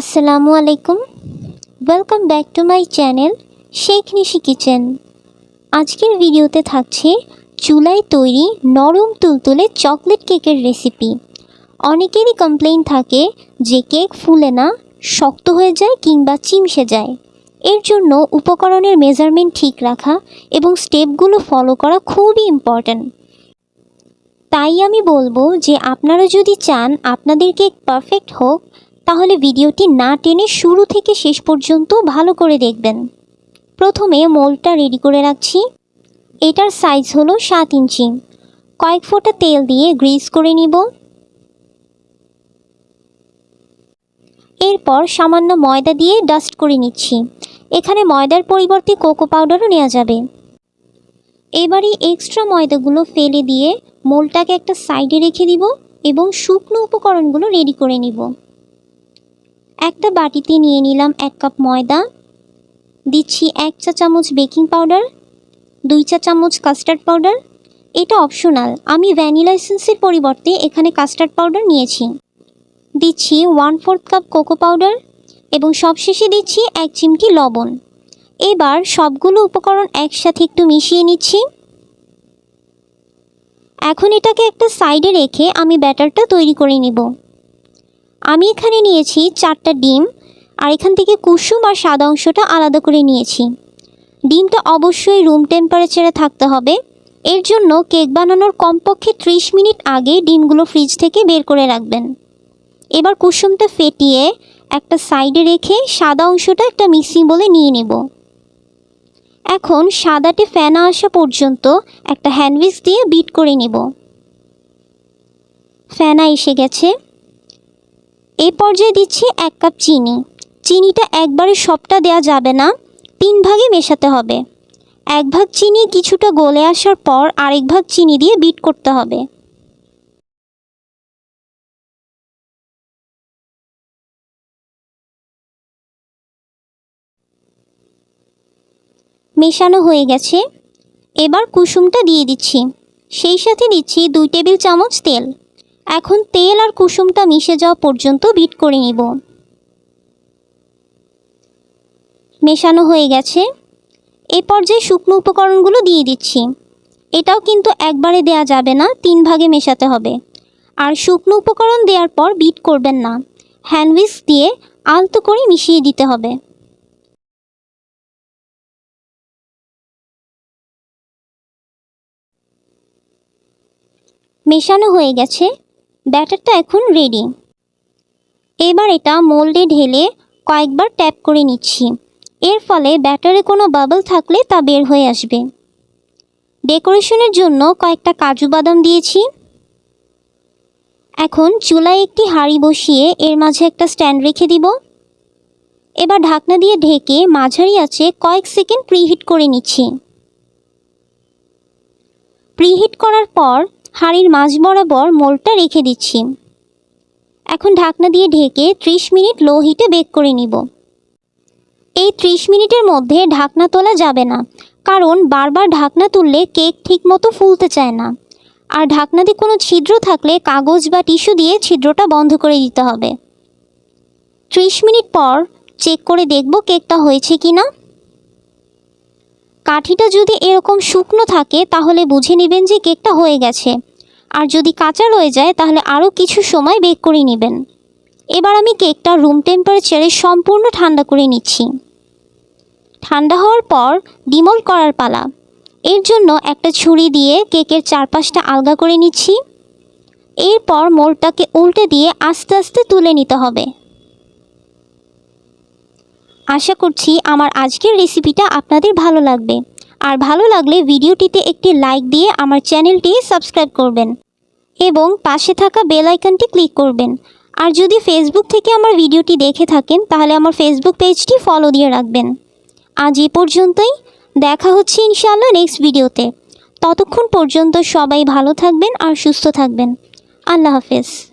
আসসালামু আলাইকুম। Welcome back to my channel Sheikh Nishi kitchen আজকের ভিডিওতে থাকছে চুলায় তৈরি নরম তুলতুলে চকলেট কেকের রেসিপি অনেকেরই কমপ্লেইন থাকে যে কেক ফুলে না, শক্ত হয়ে যায় কিংবা চিমসে যায়। এর জন্য উপকরণের মেজারমেন্ট ঠিক রাখা এবং স্টেপগুলো ফলো করা খুবই ইম্পর্ট্যান্ট তাই আমি বলব যে আপনারা যদি চান আপনাদের কেক পারফেক্ট হোক তাহলে ভিডিওটি না টেনে শুরু থেকে শেষ পর্যন্ত ভালো করে দেখবেন। প্রথমে মোলটা রেডি করে রাখছি। এটার সাইজ হলো সাত ইঞ্চি। কয়েক ফোঁটা তেল দিয়ে গ্রিস করে নিব। এরপর সামান্য ময়দা দিয়ে ডাস্ট করে নিচ্ছি। এখানে ময়দার পরিবর্তে কোকো পাউডারও নেওয়া যাবে। এবারে এক্সট্রা ময়দাগুলো ফেলে দিয়ে মোলটাকে একটা সাইডে রেখে দিব এবং শুকনো উপকরণগুলো রেডি করে নিব। একটা বাটিতে নিয়ে নিলাম এক কাপ ময়দা। দিচ্ছি এক চা চামচ বেকিং পাউডার, দুই চা চামচ কাস্টার্ড পাউডার। এটা অপশনাল। আমি ভ্যানিলা এসেন্সের পরিবর্তে এখানে কাস্টার্ড পাউডার নিয়েছি। দিচ্ছি one fourth cup cocoa powder এবং সবশেষে দিচ্ছি এক চিমটি লবণ। এবার সবগুলো উপকরণ একসাথে একটু মিশিয়ে নিচ্ছি। এখন এটাকে একটা সাইডে রেখে আমি ব্যাটারটা তৈরি করে নিব। আমি এখানে নিয়েছি চারটা ডিম, আর এখান থেকে কুসুম আর সাদা অংশটা আলাদা করে নিয়েছি। ডিমটা অবশ্যই রুম টেম্পারেচারে থাকতে হবে। এর জন্য কেক বানানোর কমপক্ষে ত্রিশ মিনিট আগে ডিমগুলো ফ্রিজ থেকে বের করে রাখবেন। এবার কুসুমটা ফেটিয়ে একটা সাইডে রেখে সাদা অংশটা একটা মিক্সিং বলে নিয়ে নেব। এখন সাদাটে ফেনা আসা পর্যন্ত একটা হ্যান্ডউইচ দিয়ে বিট করে নেব। ফেনা এসে গেছে। এই পর্যায়ে দিচ্ছি এক কাপ চিনি। চিনিটা একবারে সবটা দেয়া যাবে না, তিন ভাগে মেশাতে হবে। এক ভাগ চিনি কিছুটা গলে আসার পর আরেক ভাগ চিনি দিয়ে বিট করতে হবে। মেশানো হয়ে গেছে। এবার কুসুমটা দিয়ে দিচ্ছি। সেই সাথে দিচ্ছি দুই টেবিল চামচ তেল। এখন তেল আর কুসুমটা মিশে যাওয়া পর্যন্ত বিট করে নিব। মেশানো হয়ে গেছে। এই পর্যায়ে শুকনো উপকরণগুলো দিয়ে দিচ্ছি, এটাও কিন্তু একবারে দেয়া যাবে না, তিন ভাগে মেশাতে হবে। আর শুকনো উপকরণ দেওয়ার পর বিট করবেন না হ্যান্ডউইচ দিয়ে আলতো করে মিশিয়ে দিতে হবে। মেশানো হয়ে গেছে। ব্যাটারটা এখন রেডি এবার এটা মোল্ডে ঢেলে কয়েকবার ট্যাপ করে নিচ্ছি। এর ফলে ব্যাটারে কোনো বাবল থাকলে তা বের হয়ে আসবে। ডেকোরেশনের জন্য কয়েকটা কাজু বাদাম দিয়েছি। এখন চুলায় একটি হাঁড়ি বসিয়ে এর মাঝে একটা স্ট্যান্ড রেখে দিব। এবার ঢাকনা দিয়ে ঢেকে মাঝারি আছে কয়েক সেকেন্ড প্রিহিট করে নিচ্ছি। প্রিহিট করার পর হাঁড়ির মাঝ বরাবর মোলটা রেখে দিচ্ছি। এখন ঢাকনা দিয়ে ঢেকে 30 মিনিট লো হিটে বেক করে নিব। এই 30 মিনিটের মধ্যে ঢাকনা তোলা যাবে না, কারণ বারবার ঢাকনা তুললে কেক ঠিকমতো ফুলতে চায় না। আর ঢাকনা দিয়ে কোনো ছিদ্র থাকলে কাগজ বা টিস্যু দিয়ে ছিদ্রটা বন্ধ করে দিতে হবে। 30 মিনিট পর চেক করে দেখব কেকটা হয়েছে কি না কাঠিটা যদি এরকম শুকনো থাকে, তাহলে বুঝে নেবেন যে কেকটা হয়ে গেছে। আর যদি কাঁচা রয়ে যায়, তাহলে আরও কিছু সময় বেক করে নেবেন। এবার আমি কেকটা রুম টেম্পারেচারে সম্পূর্ণ ঠান্ডা করে নিচ্ছি। ঠান্ডা হওয়ার পর ডিমোল্ড করার পালা। এর জন্য একটা ছুরি দিয়ে কেকের চারপাশটা আলগা করে নিচ্ছি। এরপর মোলটাকে উল্টে দিয়ে আস্তে আস্তে তুলে নিতে হবে। আশা করছি আমার আজকের রেসিপিটা আপনাদের ভালো লাগবে। আর ভালো লাগলে ভিডিওটিতে একটি লাইক দিয়ে আমার চ্যানেলটি সাবস্ক্রাইব করবেন এবং পাশে থাকা বেল আইকনটি ক্লিক করবেন। আর যদি ফেসবুক থেকে আমার ভিডিওটি দেখে থাকেন, তাহলে আমার ফেসবুক পেজটি ফলো দিয়ে রাখবেন। আজ এ পর্যন্তই। দেখা হচ্ছে ইনশাআল্লাহ নেক্সট ভিডিওতে। ততক্ষণ পর্যন্ত সবাই ভালো থাকবেন আর সুস্থ থাকবেন। আল্লাহ হাফেজ।